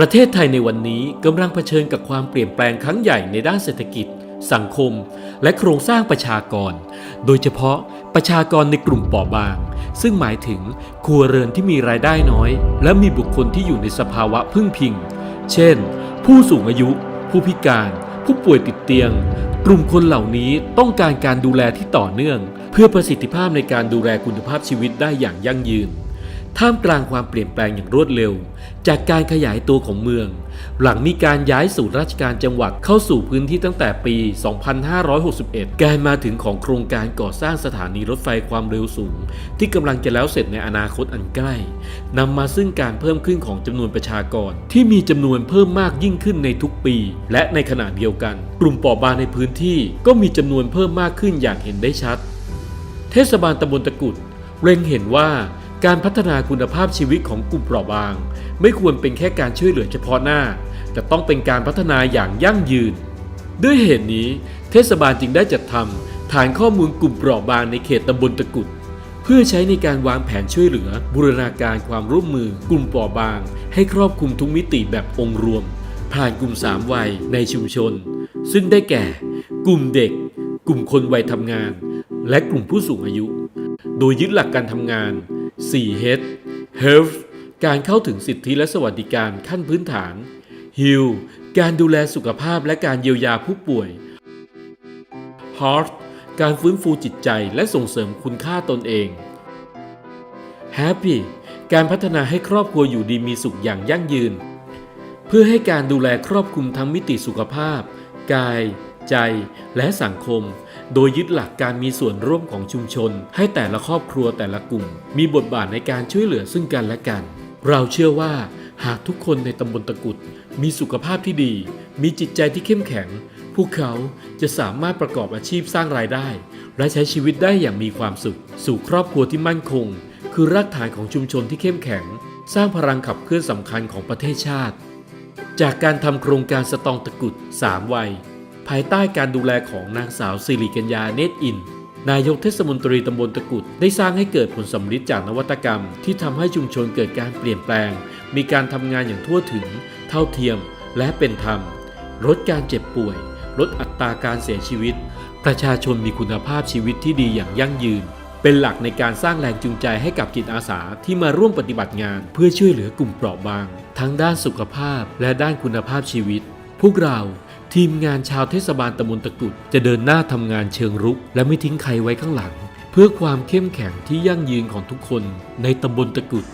ประเทศไทยในวันนี้กำลังเผชิญกับความเปลี่ยนแปลงครั้งใหญ่ในด้านเศรษฐกิจ สังคม และโครงสร้างประชากร โดยเฉพาะประชากรในกลุ่มเปราะบาง ซึ่งหมายถึงครัวเรือนที่มีรายได้น้อย และมีบุคคลที่อยู่ในสภาวะพึ่งพิง เช่น ผู้สูงอายุ ผู้พิการ ผู้ป่วยติดเตียง กลุ่มคนเหล่านี้ต้องการการดูแลที่ต่อเนื่อง เพื่อประสิทธิภาพในการดูแลคุณภาพชีวิตได้อย่างยั่งยืน ท่ามกลางความเปลี่ยนแปลงอย่างรวดเร็ว จากการขยายตัวของเมือง หลังมีการย้ายศูนย์ราชการจังหวัดเข้าสู่พื้นที่ตั้งแต่ปี 2561 การมาถึงของโครงการก่อสร้างสถานีรถไฟความเร็วสูง ที่กำลังจะแล้วเสร็จในอนาคตอันใกล้นำมาซึ่งการเพิ่มขึ้นของจำนวนประชากร ที่มีจำนวนเพิ่มมากยิ่งขึ้นในทุกปี และในขณะเดียวกัน กลุ่มปราะบางในพื้นที่ก็มีจำนวนเพิ่มมากขึ้นอย่างเห็นได้ชัด เทศบาลตำบลตะกุดเล็งเห็นว่า การพัฒนาคุณภาพชีวิตของกลุ่มเปราะบาง ไม่ควรเป็นแค่การช่วยเหลือเฉพาะหน้า แต่ต้องเป็นการพัฒนาอย่างยั่งยืน ด้วยเหตุนี้ เทศบาลจึงได้จัดทำฐานข้อมูลกลุ่มเปราะบางในเขตตำบลตะกุดเพื่อใช้ในการวางแผนช่วยเหลือ บูรณาการความร่วมมือกลุ่มเปราะบาง ให้ครอบคลุมทุกมิติแบบองค์รวม ผ่านกลุ่ม 3 วัยในชุมชน ซึ่งได้แก่ กลุ่มเด็ก กลุ่มคนวัยทำงาน และกลุ่มผู้สูงอายุ โดยยึดหลักการทำงาน 4H Health การเข้าถึงสิทธิและสวัสดิการขั้นพื้นฐาน Heal การดูแลสุขภาพและการเยียวยาผู้ป่วย Heart การฟื้นฟูจิตใจและส่งเสริมคุณค่าตนเอง Happy การพัฒนาให้ครอบครัวอยู่ดีมีสุขอย่างยั่งยืน เพื่อให้การดูแลครอบคลุมทั้งมิติสุขภาพ กาย ใจและสังคม โดยยึดหลักการมีส่วนร่วมของชุมชน ให้แต่ละครอบครัวแต่ละกลุ่ม มีบทบาทในการช่วยเหลือซึ่งกันและกัน เราเชื่อว่าหากทุกคนในตำบลตะกุด มีสุขภาพที่ดี มีจิตใจที่เข้มแข็ง พวกเขาจะสามารถประกอบอาชีพสร้างรายได้ และใช้ชีวิตได้อย่างมีความสุข สู่ครอบครัวที่มั่นคง คือรากฐานของชุมชนที่เข้มแข็ง สร้างพลังขับเคลื่อนสำคัญของประเทศชาติ จากการทำโครงการสตองตะกุด 3 วัย ภายใต้การดูแลของนางสาวสิริกัญญาเนตรอิน นายกเทศมนตรีตำบลตะกุดได้สร้างให้เกิดผลสำลิดจากนวัตกรรม ที่ทำให้ชุมชนเกิดการเปลี่ยนแปลง มีการทำงานอย่างทั่วถึง เท่าเทียมและเป็นธรรม ลดการเจ็บป่วย ลดอัตราการเสียชีวิต ประชาชนมีคุณภาพชีวิตที่ดีอย่างยั่งยืน เป็นหลักในการสร้างแรงจูงใจให้กับจิตอาสาที่มาร่วมปฏิบัติงาน เพื่อช่วยเหลือกลุ่มเปราะบาง ทั้งด้านสุขภาพและด้านคุณภาพชีวิต พวกเรา ทีมงานชาวเทศบาลตำบลตะกุดจะเดินหน้าทำงานเชิงรุก และไม่ทิ้งใครไว้ข้างหลัง เพื่อความเข้มแข็งที่ยั่งยืนของทุกคนในตำบลตะกุด